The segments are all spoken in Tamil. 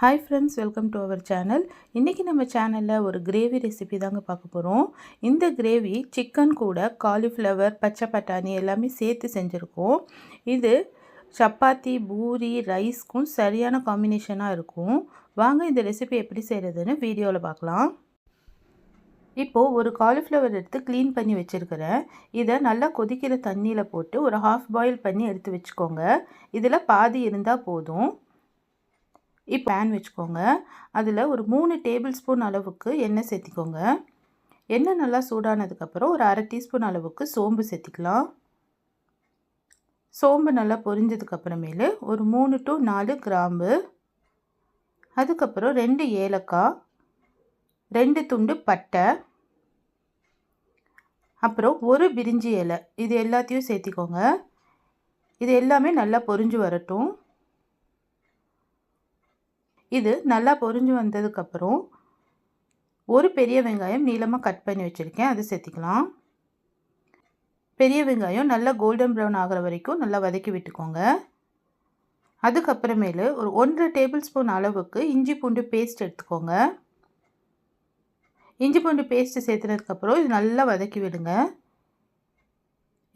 Hi friends welcome to our channel இன்றைக்கி நம்ம சேனலில் ஒரு கிரேவி ரெசிபி தாங்க பார்க்க போகிறோம் இந்த கிரேவி சிக்கன் கூட காலிஃப்ளவர் பச்சை பட்டாணி எல்லாமே சேர்த்து செஞ்சுருக்கோம். இது சப்பாத்தி பூரி ரைஸ்க்கும் சரியான காம்பினேஷனாக இருக்கும். வாங்க இந்த ரெசிபி எப்படி செய்கிறதுன்னு வீடியோவில் பார்க்கலாம். இப்போது ஒரு காலிஃப்ளவர் எடுத்து க்ளீன் பண்ணி வச்சுருக்கிறேன். இதை நல்லா கொதிக்கிற தண்ணியில் போட்டு ஒரு ஹாஃப் பாயில் பண்ணி எடுத்து வச்சுக்கோங்க. இதில் பாதி இருந்தால் போதும். இப்போ பேன் வச்சுக்கோங்க. அதில் ஒரு மூணு டேபிள் ஸ்பூன் அளவுக்கு எண்ணெய் சேர்த்திக்கோங்க. எண்ணெய் நல்லா சூடானதுக்கப்புறம் ஒரு அரை டீஸ்பூன் அளவுக்கு சோம்பு சேர்த்திக்கலாம். சோம்பு நல்லா பொரிஞ்சதுக்கப்புறமேலு ஒரு மூணு டு நாலு கிராம்பு. அதுக்கப்புறம் ரெண்டு ஏலக்காய் ரெண்டு துண்டு பட்டை அப்புறம் ஒரு பிரிஞ்சி இலை. இது எல்லாத்தையும் சேர்த்திக்கோங்க. இது எல்லாமே நல்லா பொரிஞ்சு வரட்டும். இது நல்லா பொரிஞ்சு வந்ததுக்கப்புறம் ஒரு பெரிய வெங்காயம் நீளமாக கட் பண்ணி வச்சுருக்கேன். அது சேர்த்திக்கலாம். பெரிய வெங்காயம் நல்லா கோல்டன் ப்ரௌன் ஆகிற வரைக்கும் நல்லா வதக்கி விட்டுக்கோங்க. அதுக்கப்புறமேலு ஒரு ஒன்றரை டேபிள் ஸ்பூன் அளவுக்கு இஞ்சி பூண்டு பேஸ்ட் எடுத்துக்கோங்க. இஞ்சி பூண்டு பேஸ்ட்டு சேர்த்துனதுக்கப்புறம் இது நல்லா வதக்கி விடுங்க.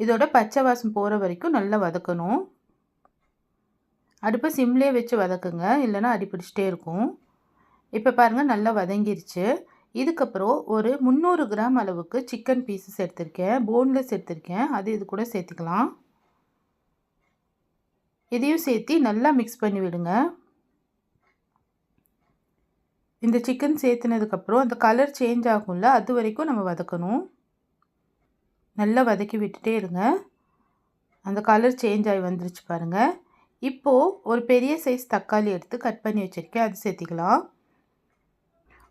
இதோட பச்சை வாசம் போகிற வரைக்கும் நல்லா வதக்கணும். அடுப்பை சிம்லேயே வச்சு வதக்குங்க. இல்லைன்னா அடிப்பிடிச்சிட்டே இருக்கும். இப்போ பாருங்கள் நல்லா வதங்கிருச்சு. இதுக்கப்புறம் ஒரு முந்நூறு கிராம் அளவுக்கு சிக்கன் பீசஸ் எடுத்திருக்கேன். போன்லெஸ் எடுத்திருக்கேன். அது இது கூட சேர்த்துக்கலாம். இதையும் சேர்த்து நல்லா மிக்ஸ் பண்ணி விடுங்க. இந்த சிக்கன் சேர்த்துனதுக்கப்புறம் அந்த கலர் சேஞ்ச் ஆகும்ல அது வரைக்கும் நம்ம வதக்கணும். நல்லா வதக்கி விட்டுட்டே இருங்க. அந்த கலர் சேஞ்ச் ஆகி வந்துருச்சு பாருங்கள் இப்போது ஒரு பெரிய சைஸ் தக்காளி எடுத்து கட் பண்ணி வச்சுருக்கேன். அது சேர்த்திக்கலாம்.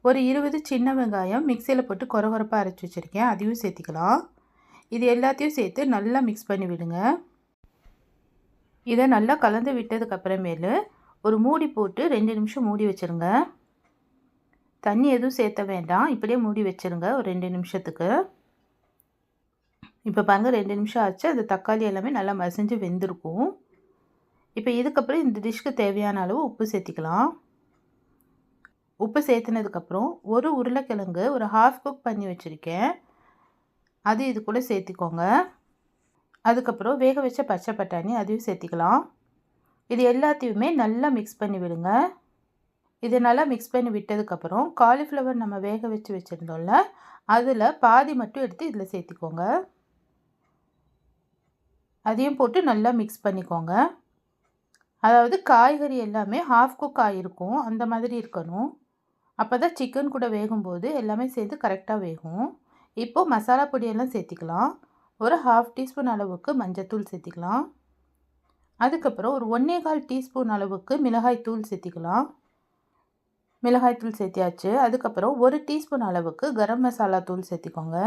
ஒரு இருபது சின்ன வெங்காயம் மிக்சியில் போட்டு குறகுறப்பாக அரைச்சி வச்சுருக்கேன். அதையும் சேர்த்திக்கலாம். இது எல்லாத்தையும் சேர்த்து நல்லா மிக்ஸ் பண்ணி விடுங்க. இதை நல்லா கலந்து விட்டதுக்கப்புறமேலு ஒரு மூடி போட்டு ரெண்டு நிமிஷம் மூடி வச்சுருங்க. தண்ணி எதுவும் சேர்த்த வேண்டாம். இப்படியே மூடி வச்சுருங்க. ஒரு ரெண்டு நிமிஷத்துக்கு. இப்போ பாருங்கள் ரெண்டு நிமிஷம் ஆச்சு. அந்த தக்காளி எல்லாமே நல்லா மசிஞ்சு வெந்திருக்கும். இப்போ இதுக்கப்புறம் இந்த டிஷ்க்கு தேவையான அளவு உப்பு சேர்த்திக்கலாம். உப்பு சேர்த்துனதுக்கப்புறம் ஒரு உருளைக்கிழங்கு ஒரு ஹாஃப் குக் பண்ணி வச்சுருக்கேன். அது இது கூட சேர்த்திக்கோங்க. அதுக்கப்புறம் வேக வச்ச பச்சை பட்டாணி அதையும் சேர்த்திக்கலாம். இது எல்லாத்தையுமே நல்லா மிக்ஸ் பண்ணி விடுங்க. இது நல்லா மிக்ஸ் பண்ணி விட்டதுக்கப்புறம் காலிஃப்ளவர் நம்ம வேக வச்சு வச்சுருந்தோம்ல அதில் பாதி மட்டும் எடுத்து இதில் சேர்த்திக்கோங்க. அதையும் போட்டு நல்லா மிக்ஸ் பண்ணிக்கோங்க. அதாவது காய்கறி எல்லாமே ஹாஃப் குக் ஆகிருக்கும் அந்த மாதிரி இருக்கணும். அப்போ தான் சிக்கன் கூட வேகும்போது எல்லாமே சேர்த்து கரெக்டாக வேகும். இப்போது மசாலா பொடியெல்லாம் சேர்த்திக்கலாம். ஒரு ஹாஃப் டீஸ்பூன் அளவுக்கு மஞ்சத்தூள் சேர்த்திக்கலாம். அதுக்கப்புறம் ஒரு ஒன்றே கால் டீஸ்பூன் அளவுக்கு மிளகாய் தூள் சேர்த்திக்கலாம். மிளகாய் தூள் சேர்த்தியாச்சு. அதுக்கப்புறம் ஒரு டீஸ்பூன் அளவுக்கு கரம் மசாலா தூள் சேர்த்திக்கோங்க.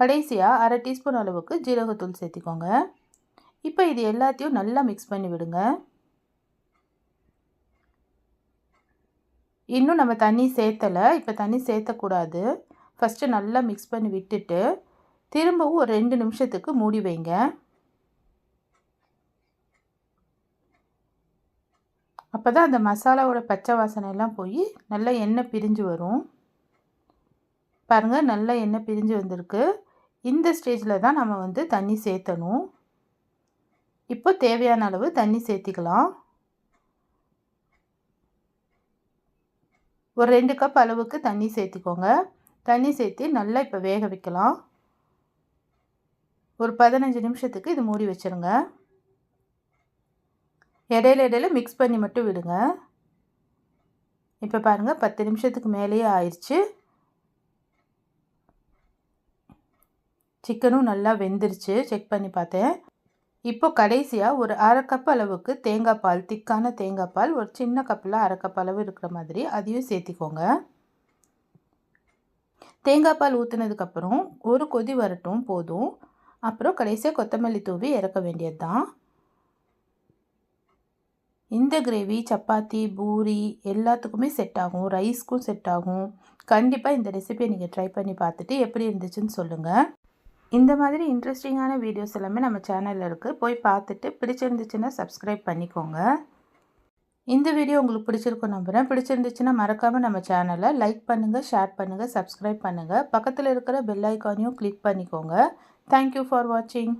கடைசியாக அரை டீஸ்பூன் அளவுக்கு ஜீரகத்தூள் சேர்த்திக்கோங்க. இப்போ இது எல்லாத்தையும் நல்லா மிக்ஸ் பண்ணி விடுங்க. இன்னும் நம்ம தண்ணி சேர்த்தலை இப்போ தண்ணி சேர்த்தக்கூடாது ஃபஸ்ட்டு நல்லா மிக்ஸ் பண்ணி விட்டுட்டு திரும்பவும் ஒரு ரெண்டு நிமிஷத்துக்கு மூடி வைங்க. அப்போ தான் அந்த மசாலாவோட பச்சை வாசனை எல்லாம் போய் நல்லா எண்ணெய் பிரிஞ்சு வரும். பாருங்கள் நல்லா எண்ணெய் பிரிஞ்சு வந்திருக்கு. இந்த ஸ்டேஜில் தான் நம்ம வந்து தண்ணி சேர்த்தணும் இப்போ தேவையான அளவு தண்ணி சேர்த்திக்கலாம். ஒரு ரெண்டு கப் அளவுக்கு தண்ணி சேர்த்திக்கோங்க. தண்ணி சேர்த்து நல்லா இப்போ வேக வைக்கலாம். ஒரு பதினஞ்சு நிமிஷத்துக்கு இது மூடி வச்சுருங்க. இடையில இடையில மிக்ஸ் பண்ணி மட்டும் விடுங்க. இப்போ பாருங்கள் பத்து நிமிஷத்துக்கு மேலேயே ஆயிடுச்சு சிக்கனும் நல்லா வெந்துருச்சு. செக் பண்ணி பார்த்தேன். இப்போ கடைசியாக ஒரு அரை கப் அளவுக்கு தேங்காய் பால் திக்கான தேங்காய் பால் ஒரு சின்ன கப்பில் அரை கப் அளவு இருக்கிற மாதிரி அதையும் சேர்த்திக்கோங்க. தேங்காய் பால் ஊற்றுனதுக்கப்புறம் ஒரு கொதி வரட்டும் போதும். அப்புறம் கடைசியாக கொத்தமல்லி தூவி இறக்க வேண்டியது தான் இந்த கிரேவி சப்பாத்தி பூரி எல்லாத்துக்குமே செட் ஆகும். ரைஸ்க்கும் செட் ஆகும். கண்டிப்பாக இந்த ரெசிபியை நீங்கள் ட்ரை பண்ணி பார்த்துட்டு எப்படி இருந்துச்சுன்னு சொல்லுங்கள் இந்த மாதிரி இன்ட்ரெஸ்டிங்கான வீடியோஸ் எல்லாமே நம்ம சேனலில் இருக்குது போய் பார்த்துட்டு பிடிச்சிருந்துச்சுன்னா சப்ஸ்கிரைப் பண்ணிக்கோங்க. இந்த வீடியோ உங்களுக்கு பிடிச்சிருக்கும் நம்புகிறேன் பிடிச்சிருந்துச்சுன்னா மறக்காமல் நம்ம சேனலை லைக் பண்ணுங்கள் ஷேர் பண்ணுங்கள் சப்ஸ்கிரைப் பண்ணுங்கள் பக்கத்தில் இருக்கிற பெல் ஐக்கானையும் கிளிக் பண்ணிக்கோங்க. தேங்க்யூ ஃபார் வாட்சிங்